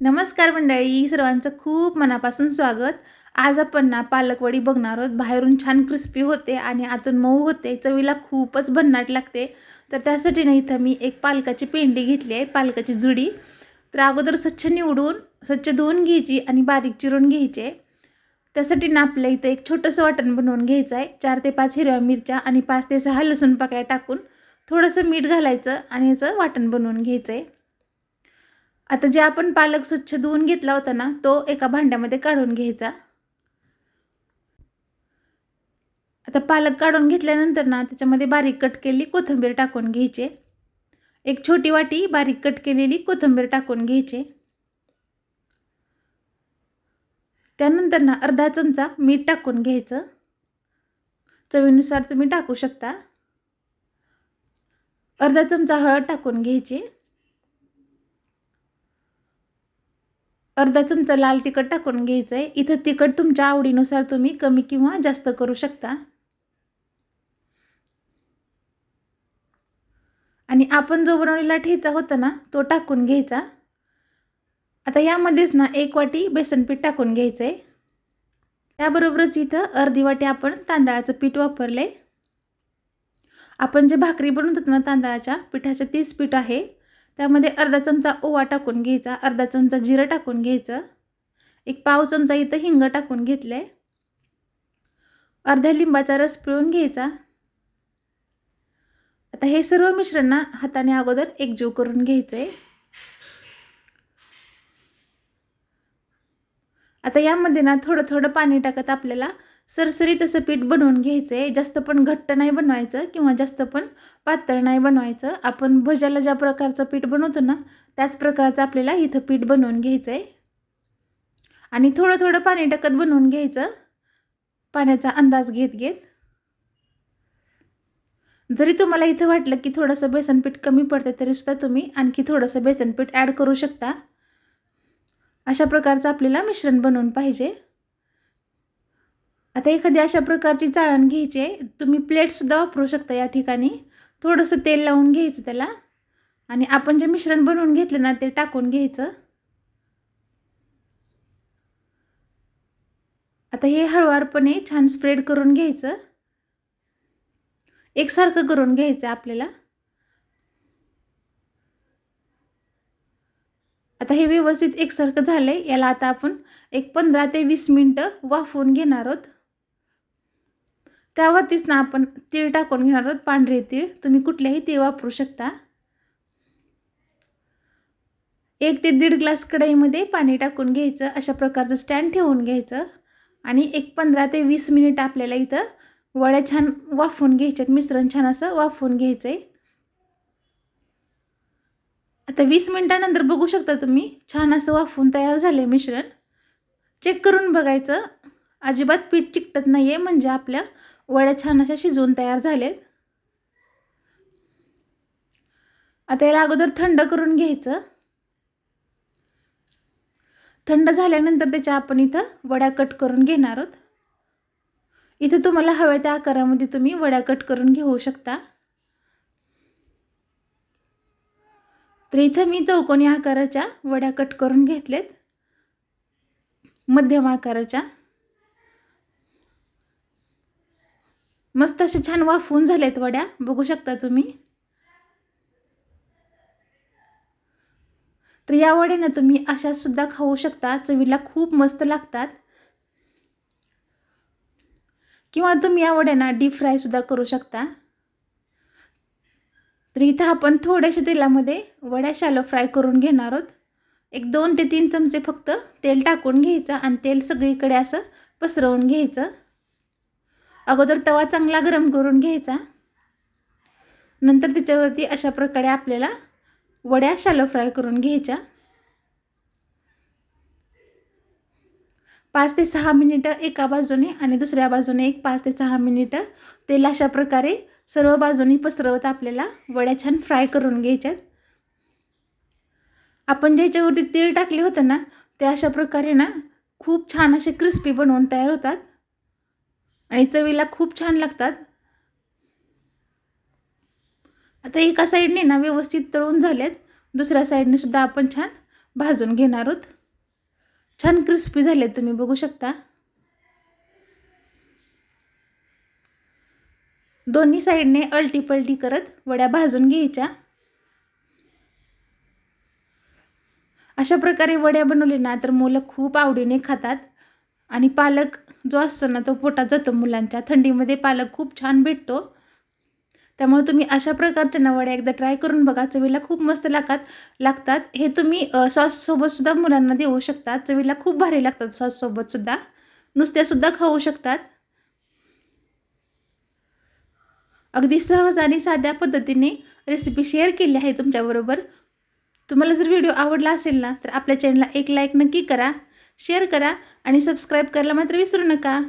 नमस्कार मंडळी सर्वांचं खूप मनापासून स्वागत. आज आपण ना पालकवडी बघणार आहोत. बाहेरून छान क्रिस्पी होते आणि आतून मऊ होते. चवीला खूपच भन्नाट लागते. तर त्यासाठी ना इथं मी एक पालकाची पेंडी घेतली आहे पालकाची जुडी. तर अगोदर स्वच्छ निवडून स्वच्छ धुवून घ्यायची आणि बारीक चिरून घ्यायचे. त्यासाठी ना आपल्या इथं एक छोटंसं वाटण बनवून घ्यायचं आहे. चार ते पाच हिरव्या मिरच्या आणि पाच ते सहा लसूण पाकळ्या टाकून थोडंसं मीठ घालायचं आणि याचं वाटण बनवून घ्यायचं आहे आता जे आपण पालक स्वच्छ धुवून घेतला होता ना तो एका भांड्यामध्ये काढून घ्यायचा. आता पालक काढून घेतल्यानंतर ना त्याच्यामध्ये बारीक कट केलेली कोथिंबीर टाकून घ्यायचे. एक छोटी वाटी बारीक कट केलेली कोथिंबीर टाकून घ्यायचे. त्यानंतर ना अर्धा चमचा मीठ टाकून घ्यायचं. चवीनुसार तुम्ही टाकू शकता. अर्धा चमचा हळद टाकून घ्यायची. अर्धा चमचा लाल तिखट टाकून घ्यायचं आहे इथं तिखट तुमच्या आवडीनुसार तुम्ही कमी किंवा जास्त करू शकता. आणि आपण जो बनवलेला ठेचा होता ना तो टाकून घ्यायचा. आता यामध्येच ना एक वाटी बेसन पीठ टाकून घ्यायचं आहे त्याबरोबरच इथं अर्धी वाटी आपण तांदळाचं पीठ वापरलं आहे आपण जे भाकरी बनवतो ना तांदळाच्या पिठाचं तीच पीठ आहे. त्यामध्ये अर्धा चमचा ओवा टाकून घ्यायचा अर्धा चमचा जिरं टाकून घ्यायचं एक पाव चमचा इथं हिंग टाकून घेतलं आहे अर्ध्या लिंबाचा रस पिळून घ्यायचा. आता हे सर्व मिश्रण ना हाताने अगोदर एकजीव करून घ्यायचं आहे आता यामध्ये ना थोडं थोडं पाणी टाकत आपल्याला सरसरीत असं पीठ बनवून घ्यायचं आहे जास्त पण घट्ट नाही बनवायचं किंवा जास्त पण पातळ नाही बनवायचं. आपण भज्याला ज्या प्रकारचं पीठ बनवतो ना त्याच प्रकारचं आपल्याला इथं पीठ बनवून घ्यायचं आहे आणि थोडं थोडं पाणी टाकत बनवून घ्यायचं. पाण्याचा अंदाज घेत घेत. जरी तुम्हाला इथं वाटलं की थोडंसं बेसनपीठ कमी पडतं तरीसुद्धा तुम्ही आणखी थोडंसं बेसनपीठ ॲड करू शकता. अशा प्रकारचं आपल्याला मिश्रण बनवून पाहिजे. आता एखादी अशा प्रकारची चाळण घ्यायची आहे तुम्ही प्लेटसुद्धा वापरू शकता या ठिकाणी. थोडंसं तेल लावून घ्यायचं त्याला. आणि आपण जे मिश्रण बनवून घेतलं ना ते टाकून घ्यायचं. आता हे हळुवारपणे छान स्प्रेड करून घ्यायचं. एकसारखं करून घ्यायचं आपल्याला. आता हे व्यवस्थित एकसारखं झालं आहे याला आता आपण एक पंधरा ते वीस मिनटं वाफवून घेणार आहोत. त्यावरतीच ना आपण तीळ टाकून घेणार आहोत पांढरे तीळ. तुम्ही कुठलेही तीळ वापरू शकता. एक ते दीड ग्लास कढईमध्ये पाणी टाकून घ्यायचं अशा प्रकारचं स्टँड ठेवून घ्यायचं. आणि एक पंधरा ते वीस मिनिट आपल्याला इथं वड्या छान वाफवून घ्यायच्यात मिश्रण छान असं वाफवून घ्यायचं आहे आता वीस मिनटानंतर बघू शकता तुम्ही. छान असं वाफून तयार झालं आहे मिश्रण. चेक करून बघायचं. अजिबात पीठ चिकटत नाही आहे म्हणजे आपल्या वड्या छान अशा शिजवून तयार झालेत. आता याला अगोदर थंड करून घ्यायचं. थंड झाल्यानंतर त्याच्या आपण इथं वड्या कट करून घेणार आहोत. इथं तुम्हाला हव्या त्या आकारामध्ये तुम्ही वड्या कट करून घेऊ शकता. तर इथं मी चौकोनी आकाराच्या वड्या कट करून घेतलेत. मध्यम आकाराच्या. मस्त असे छान वाफवून झालेत वड्या. बघू शकता तुम्ही. तर या वड्यानं तुम्ही अशा सुद्धा खाऊ शकता. चवीला खूप मस्त लागतात. किंवा तुम्ही या वड्यांना डीप फ्राय सुद्धा करू शकता. तर इथं आपण थोड्याशा तेलामध्ये वड्या शालो फ्राय करून घेणार आहोत. एक दोन ते तीन चमचे फक्त तेल टाकून घ्यायचं आणि तेल सगळीकडे असं पसरवून घ्यायचं. अगोदर तवा चांगला गरम करून घ्यायचा. नंतर त्याच्यावरती अशा प्रकारे आपल्याला वड्या शालो फ्राय करून घ्यायच्या. पाच ते सहा मिनिटं एका बाजूने आणि दुसऱ्या बाजूने एक पाच ते सहा मिनिटं तेल अशा प्रकारे सर्व बाजूनी पसरवत आपल्याला वड्या छान फ्राय करून घ्यायच्यात. आपण ज्याच्यावरती तेल टाकले होतं ना ते अशा प्रकारे ना खूप छान असे क्रिस्पी बनवून तयार होतात. आणि चवीला खूप छान लागतात. आता एका साईडने ना व्यवस्थित तळून झालेत दुसऱ्या साईडने सुद्धा आपण छान भाजून घेणार आहोत. छान क्रिस्पी झाले तुम्ही बघू शकता. दोन्ही साईडने अलटीपलटी करत वड्या भाजून घ्यायच्या. अशा प्रकारे वड्या बनवले ना तर मुलं खूप आवडीने खातात. आणि पालक जो असतो ना तो पोटात जातो मुलांच्या. थंडीमध्ये पालक खूप छान भेटतो. त्यामुळे तुम्ही अशा प्रकारच्या ना वड्या एकदा ट्राय करून बघा. चवीला खूप मस्त लागतात लागतात. हे तुम्ही सॉससोबतसुद्धा मुलांना देऊ शकता. चवीला खूप भारी लागतात सॉससोबतसुद्धा नुसत्यासुद्धा खाऊ शकतात. अगदी सहज आणि साध्या पद्धतीने रेसिपी शेअर केली आहे तुमच्याबरोबर. तुम्हाला जर व्हिडिओ आवडला असेल ना तर आपल्या चॅनलला एक लाईक नक्की करा शेअर करा आणि सबस्क्राईब करायला मात्र विसरू नका.